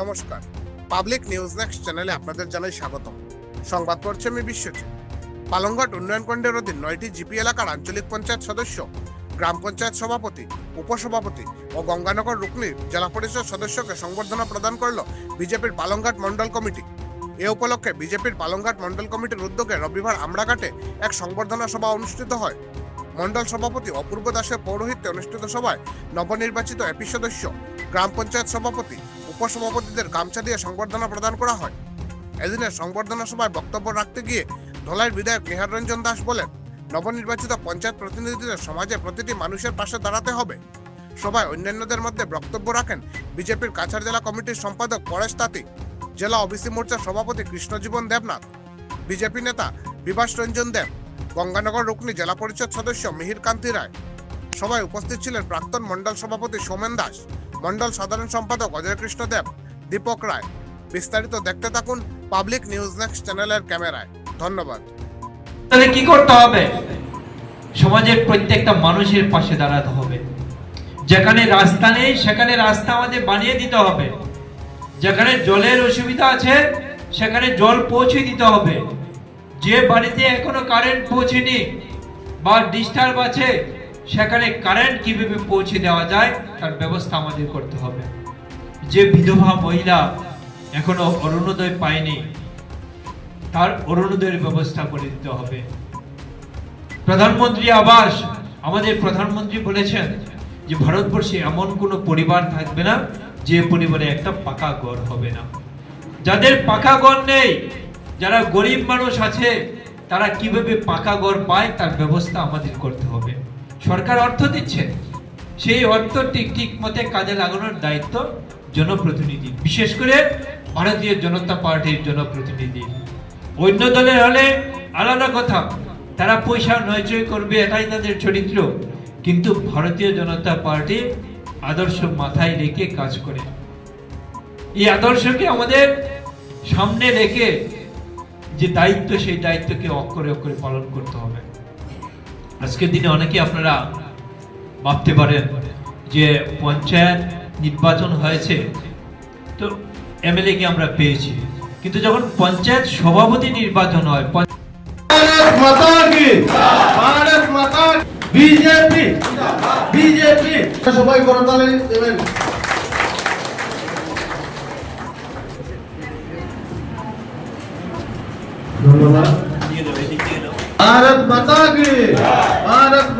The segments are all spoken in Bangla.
নমস্কার। পাবলিক নিউজ নেক্সট চ্যানেলে আপনাদের জানাই স্বাগতম। সংবাদ পড়ছে আমি বিশ্বজিৎ। পালংঘাট উন্নয়ন খণ্ডের অধীন নয়টি জিপি এলাকার আঞ্চলিক পঞ্চায়েত সদস্য, গ্রাম পঞ্চায়েত সভাপতি, উপসভাপতি ও গঙ্গানগর রুকনির জেলা পরিষদ সদস্যকে সংবর্ধনা প্রদান করল বিজেপির পালংঘাট মণ্ডল কমিটি। এ উপলক্ষে বিজেপির পালংঘাট মণ্ডল কমিটির উদ্যোগে রবিবার আমড়াঘাটে এক সংবর্ধনা সভা অনুষ্ঠিত হয়। মণ্ডল সভাপতি অপূর্ব দাসের পৌরোহিত্যে অনুষ্ঠিত সভায় নবনির্বাচিত এপি সদস্য, গ্রাম পঞ্চায়েত সভাপতি উপসভাপতিদের গামছা দিয়ে সংবর্ধনা প্রদান করা হয়। এদিনের সংবর্ধনা সভায় বক্তব্য রাখতে গিয়ে ধলাইয়ের বিধায়ক নিহার রঞ্জন দাস বলেন, নবনির্বাচিত পঞ্চায়েত প্রতিনিধিদের সমাজে প্রতিটি মানুষের পাশে দাঁড়াতে হবে। সভায় অন্যান্যদের মধ্যে বক্তব্য রাখেন বিজেপির কাছাড় জেলা কমিটির সম্পাদক পরেশ তাঁতি, জেলা ওবিসি মোর্চার সভাপতি কৃষ্ণজীবন দেবনাথ, বিজেপি নেতা বিভাস রঞ্জন দেব, গঙ্গানগর রুকনি জেলা পরিষদ সদস্য মিহির কান্তি রায়। সভায় উপস্থিত ছিলেন প্রাক্তন মণ্ডল সভাপতি সোমেন দাস। মণ্ডল সাধারণ সম্পাদক অজয় কৃষ্ণ দেব, দীপক রায়। বিস্তারিত দেখতে থাকুন পাবলিক নিউজ নেক্সট চ্যানেলের ক্যামেরায়। ধন্যবাদ। তাহলে কি করতে হবে? সমাজের প্রত্যেকটা মানুষের পাশে দাঁড়াতে হবে। যেখানে রাস্তা নেই, সেখানে রাস্তা আমাদের বানিয়ে দিতে হবে। যেখানে জলের অসুবিধা আছে, সেখানে জল পৌঁছে দিতে হবে। যে বাড়িতে এখনও কারেন্ট পৌঁছেনি বা ডিস্টার্ব আছে সেখানে কারেন্ট কীভাবে পৌঁছে দেওয়া যায়, তার ব্যবস্থা আমাদের করতে হবে। যে বিধবা মহিলা এখনও অরুণোদয় পায়নি, তার অরুণোদয়ের ব্যবস্থা করে দিতে হবে। প্রধানমন্ত্রী আবাস, আমাদের প্রধানমন্ত্রী বলেছেন যে ভারতবর্ষে এমন কোনো পরিবার থাকবে না, যে পরিবারে একটা পাকা ঘর হবে না। যাদের পাকা ঘর নেই, যারা গরিব মানুষ আছে, তারা কীভাবে পাকা ঘর পায়, তার ব্যবস্থা আমাদের করতে হবে। সরকার অর্থ দিচ্ছে। সেই অর্থ ঠিক ঠিক মতে কাজে লাগানোর দায়িত্ব জনপ্রতিনিধি, বিশেষ করে ভারতীয় জনতা পার্টির জনপ্রতিনিধি। অন্য দলের হলে আলাদা কথা, তারা পয়সা নয়চয় করবে এটাই তাদের চরিত্র। কিন্তু ভারতীয় জনতা পার্টি আদর্শ মাথায় রেখে কাজ করে। এই আদর্শকে আমাদের সামনে রেখে যে দায়িত্ব, সেই দায়িত্বকে অক্ষরে অক্ষরে পালন করতে হবে। আজকের দিনে অনেকে আপনারা ভাবতে পারেন যে পঞ্চায়েত নির্বাচন হয়েছে তো এমএলএ এমএলএকে আমরা পেয়েছি। কিন্তু যখন পঞ্চায়েত সভাপতি নির্বাচন হয় ধন্যবাদ। ভারত মাতা কি?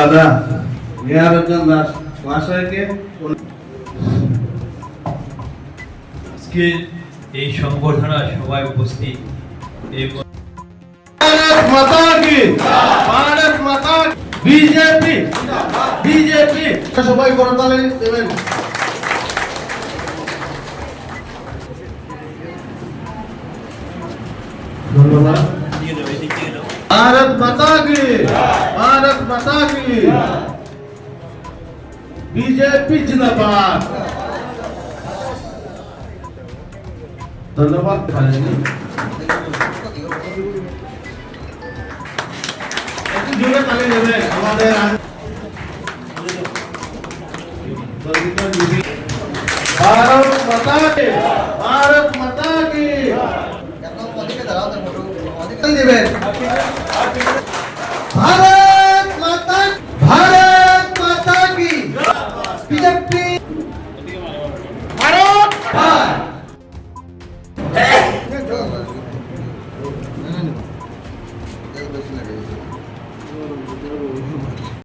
দাদা দাস মহাশয়কে আজকে এই সবাই উপস্থিত। এই বিজেপি। বিজেপি। সবাই করতালে দেবেন। ধন্যবাদ। ভারত মাতা কি? माता की বিজেপি জিন্দাবাদ ধন্যবাদ ভাইজান। একটু জোরে তালি দেবেন আমাদের আজ- ভারত মাতা কি ভারত মাতা কি তালি দেবেন ভারত